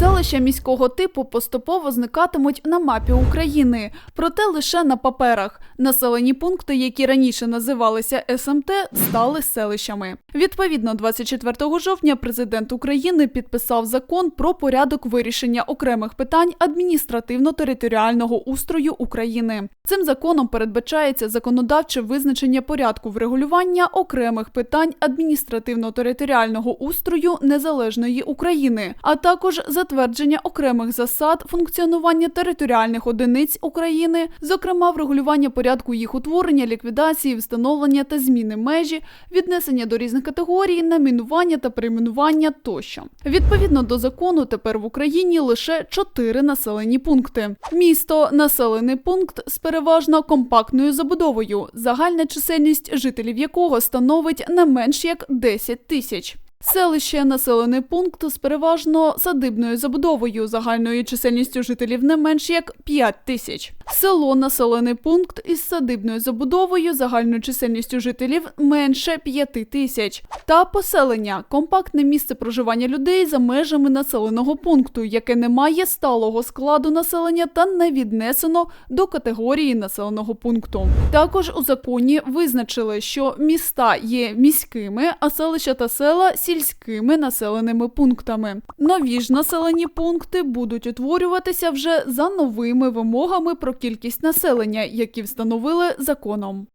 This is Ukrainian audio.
Селища міського типу поступово зникатимуть на мапі України, проте лише на паперах. Населені пункти, які раніше називалися СМТ, стали селищами. Відповідно, 24 жовтня президент України підписав закон про порядок вирішення окремих питань адміністративно-територіального устрою України. Цим законом передбачається законодавче визначення порядку врегулювання окремих питань адміністративно-територіального устрою незалежної України, а також затвердження окремих засад функціонування територіальних одиниць України, зокрема врегулювання порядку їх утворення, ліквідації, встановлення та зміни межі, віднесення до різних категорій, намінування та перейменування тощо. Відповідно до закону, тепер в Україні лише чотири населені пункти: місто, населений пункт з переважно компактною забудовою, загальна чисельність жителів якого становить не менш як 10 тисяч. Селище населений пункт з переважно садибною забудовою, загальною чисельністю жителів не менш як 5 тисяч. Село населений пункт із садибною забудовою, загальною чисельністю жителів менше 5 тисяч. Та поселення компактне місце проживання людей за межами населеного пункту, яке не має сталого складу населення та не віднесено до категорії населеного пункту. Також у законі визначили, що міста є міськими, а селища та села сільськими населеними пунктами. Нові ж населені пункти будуть утворюватися вже за новими вимогами про кількість населення, які встановили законом.